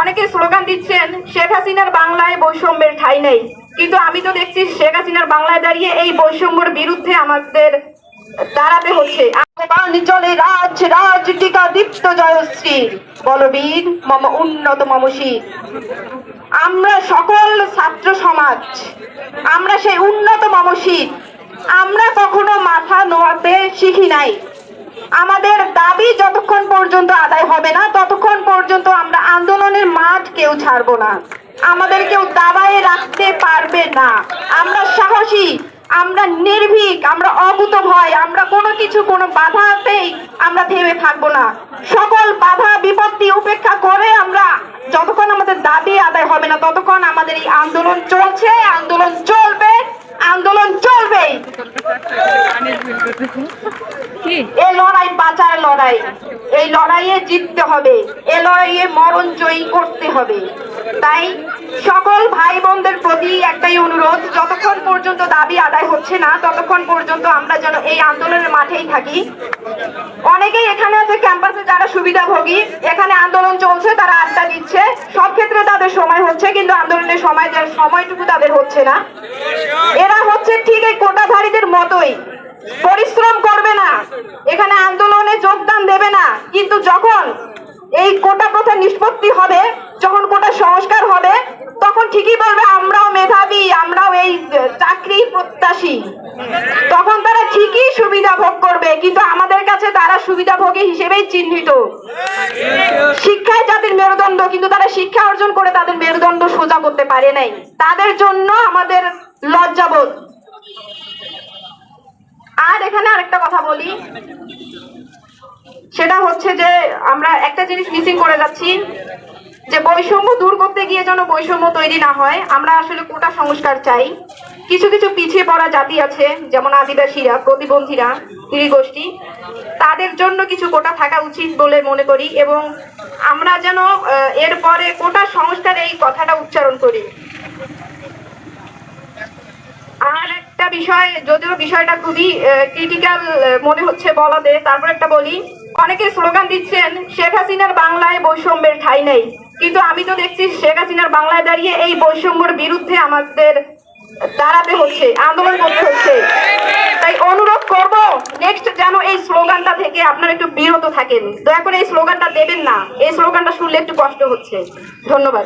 অনেকে স্লোগান দিচ্ছেন, শেখ হাসিনার বাংলায় বৈষম্যের ঠাঁই নেই। কিন্তু আমি তো দেখছি শেখ হাসিনার বাংলায় দাঁড়িয়ে এই বৈষম্যর বিরুদ্ধে আমাদের দাঁড়াতে হচ্ছে। চলে, রাজ রাজ, টিকা দীপ্ত জয়শ্রী। বলবীর, মম উন্নত আমরা সকল ছাত্র সমাজ, আমরা সেই উন্নত মমশী আমরা কখনো মাথা নোয়াতে শিখি নাই। আমাদের দাবি যতক্ষণ পর্যন্ত আদায় হবে না, ততক্ষণ পর্যন্ত আমরা আন্দোলনের মাঠ কেউ ছাড়বো না। আমাদের কেউ দাবায় রাখতে পারবে না। আমরা সাহসী আমরা নির্ভীক আমরা অভূত ভয় আমরা কোনো কিছু কোনো বাধাতেই আমরা থেমে থাকব না। সকল বাধা বিপত্তি উপেক্ষা করে আমরা যতক্ষণ আমাদের দাবি আদায় হবে না ততক্ষণ আমাদের এই আন্দোলন চলছে আন্দোলন চলবে আন্দোলন চলবে। এই লড়াই বাঁচার লড়াই। এই লড়াইয়ে জিততে হবে, এ লড়াইয়ে মরণ জয়ী করতে হবে। তাই সকল ভাই বোনদের প্রতি একটাই অনুরোধ, যতক্ষণ পর্যন্ত দাবি আদায় হচ্ছে না, ততক্ষণ পর্যন্ত আমরা যেন এই আন্দোলনের মাঠেই থাকি। অনেকেই এখানে আছে ক্যাম্পাসে যারা সুবিধাভোগী, এখানে আন্দোলন চলছে, তারা আড্ডা দিচ্ছে। সব ক্ষেত্রে তাদের সময় হচ্ছে, কিন্তু আন্দোলনের সময় দেওয়ার সময়টুকু তাদের হচ্ছে না। এরা হচ্ছে ঠিক এই কোটাধারীদের মতোই। পরিশ্রম এখানে আন্দোলনে যোগদান দেবে না। কিন্তু যখন এই কোটা প্রথা নিষ্পত্তি হবে, যখন কোটা সংস্কার হবে, তখন ঠিকই বলবে, আমরাও মেধাবী, আমরাও এই চাকরি প্রত্যাশী। তখন তারা ঠিকই সুবিধা ভোগ করবে, কিন্তু আমাদের কাছে তারা সুবিধাভোগী হিসেবেই চিহ্নিত। শিক্ষায় যাদের মেরুদণ্ড, কিন্তু তারা শিক্ষা অর্জন করে তাদের মেরুদণ্ড সোজা করতে পারে নাই। তাদের জন্য আমাদের লজ্জাবোধ। আর এখানে আরেকটা কথা বলি। সেটা হচ্ছে যে, আমরা একটা জিনিস মিসিং করে যাচ্ছি, যে বৈষম্য দূর করতে গিয়ে যেন বৈষম্য তৈরি না হয়, আমরা আসলে কোটা সংস্কার চাই। কিছু কিছু পিছিয়ে পড়া জাতি আছে, যেমন আদিবাসীরা, প্রতিবন্ধীরা নৃগোষ্ঠী তাদের জন্য কিছু কোটা থাকা উচিত বলে মনে করি এবং আমরা যেন এরপরে কোটা সংস্কার এই কথাটা উচ্চারণ করি। বিষয়, যদিও বিষয়টা খুবই ক্রিটিক্যাল মনে হচ্ছে বলাতে তারপর একটা বলি অনেকে স্লোগান দিচ্ছেন, শেখ হাসিনার বাংলায় বৈষম্যের ঠাঁই নেই। কিন্তু আমি তো দেখছি শেখ হাসিনার বাংলায় দাঁড়িয়ে এই বৈষম্যর বিরুদ্ধে আমাদের দাঁড়াতে হচ্ছে, আন্দোলন করতে হচ্ছে। তাই অনুরোধ করব নেক্সট যেন এই স্লোগানটা থেকে আপনারা একটু বিরত থাকেন। দয়া করে এই স্লোগানটা দেবেন না। এই স্লোগানটা শুনলে একটু কষ্ট হচ্ছে। ধন্যবাদ।